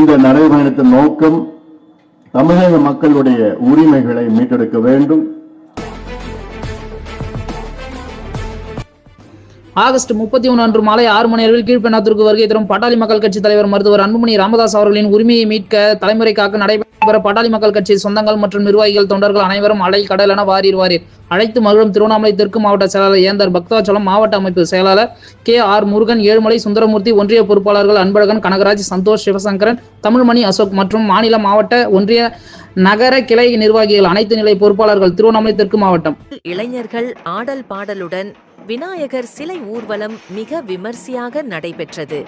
இந்த நடைபயணத்தின் நோக்கம் தமிழக மக்களுடைய உரிமைகளை மீட்டெடுக்க வேண்டும். ஆகஸ்ட் முப்பத்தி ஒன்று அன்று மாலை ஆறு மணி அளவில் கீழ்பெண்ணாத்தூருக்கு வருகை தரும் பாட்டாளி மக்கள் கட்சி தலைவர் மருத்துவர் அன்புமணி ராமதாஸ் அவர்களின் உரிமையை மீட்க தலைமுறை காக்க நடைபெற பாட்டாளி மக்கள் கட்சி சொந்தங்கள் மற்றும் நிர்வாகிகள் தொண்டர்கள் அனைவரும் அலை கடலென என அழைத்து மகிழும் திருவண்ணாமலை தெற்கு மாவட்ட செயலாளர் ஏந்தர் பக்தாச்சலம் மாவட்ட அமைப்பு செயலாளர் கே ஆர் முருகன் ஏழுமலை சுந்தரமூர்த்தி ஒன்றிய பொறுப்பாளர்கள் அன்பழகன் கனகராஜ் சந்தோஷ் சிவசங்கரன் தமிழ்மணி அசோக் மற்றும் மாநில மாவட்ட ஒன்றிய நகர கிளை நிர்வாகிகள் அனைத்து நிலை பொறுப்பாளர்கள் திருவண்ணாமலை தெற்கு மாவட்டம். இளைஞர்கள் ஆடல் பாடலுடன் விநாயகர் சிலை ஊர்வலம் மிக விமர்சையாக நடைபெற்றது.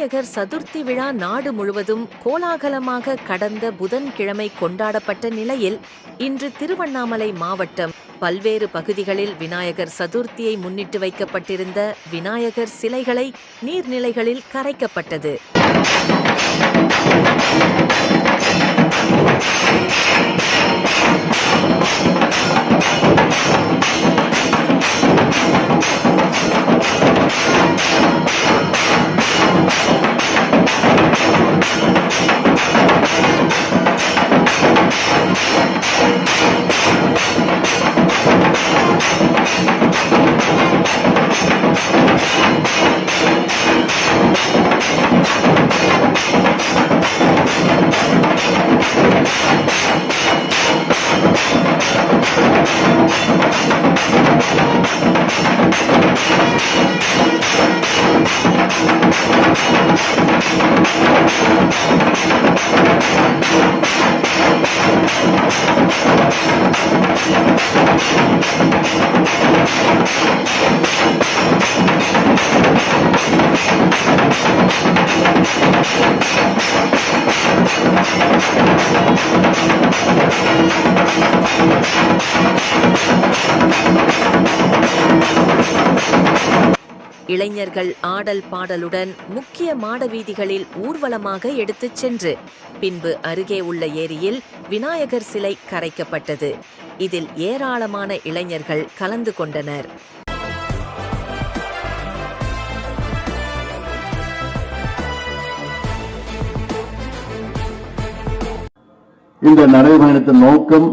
விநாயகர் சதுர்த்தி விழா நாடு முழுவதும் கோலாகலமாக கடந்த புதன்கிழமை கொண்டாடப்பட்ட நிலையில் இன்று திருவண்ணாமலை மாவட்டம் பல்வேறு பகுதிகளில் விநாயகர் சதுர்த்தியை முன்னிட்டு வைக்கப்பட்டிருந்த விநாயகர் சிலைகளை நீர்நிலைகளில் கரைக்கப்பட்டது. இளைஞர்கள் ஆடல் பாடலுடன் முக்கிய மாட வீதிகளில் ஊர்வலமாக எடுத்துச் சென்று பின்பு அருகே உள்ள ஏரியில் விநாயகர் சிலை கரைக்கப்பட்டது. இதில் ஏராளமான இளைஞர்கள் கலந்து கொண்டனர். இந்த நடைபயணத்தின் நோக்கம்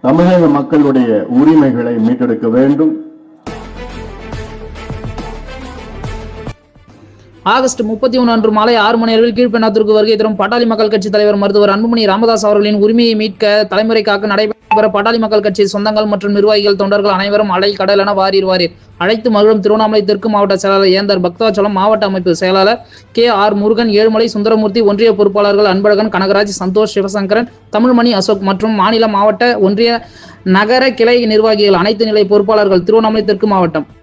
தமிழக மக்களுடைய உரிமைகளை மீட்டெடுக்க வேண்டும். ஆகஸ்ட் முப்பத்தி ஒன்று அன்று மாலை ஆறு மணி அளவில் கீழ்பெண்ணாத்தூருக்கு வருகை தரும் பாட்டாளி மக்கள் கட்சி தலைவர் மருத்துவர் அன்புமணி ராமதாஸ் அவர்களின் உரிமையை மீட்க தலைமுறை காக்க நடைபெற பாட்டாளி மக்கள் கட்சி சொந்தங்கள் மற்றும் நிர்வாகிகள் தொண்டர்கள் அனைவரும் அலை கடல் என வாரீர் வாரீர் அழைத்து மகிழும் திருவண்ணாமலை தெற்கு மாவட்ட செயலாளர் ஏந்தர் பக்தாச்சலம் மாவட்ட அமைப்பு செயலாளர் கே ஆர் முருகன் ஏழுமலை சுந்தரமூர்த்தி ஒன்றிய பொறுப்பாளர்கள் அன்பழகன் கனகராஜ் சந்தோஷ் சிவசங்கரன் தமிழ்மணி அசோக் மற்றும் மாநில மாவட்ட ஒன்றிய நகர கிளை நிர்வாகிகள் அனைத்து நிலை பொறுப்பாளர்கள் திருவண்ணாமலை தெற்கு மாவட்டம்.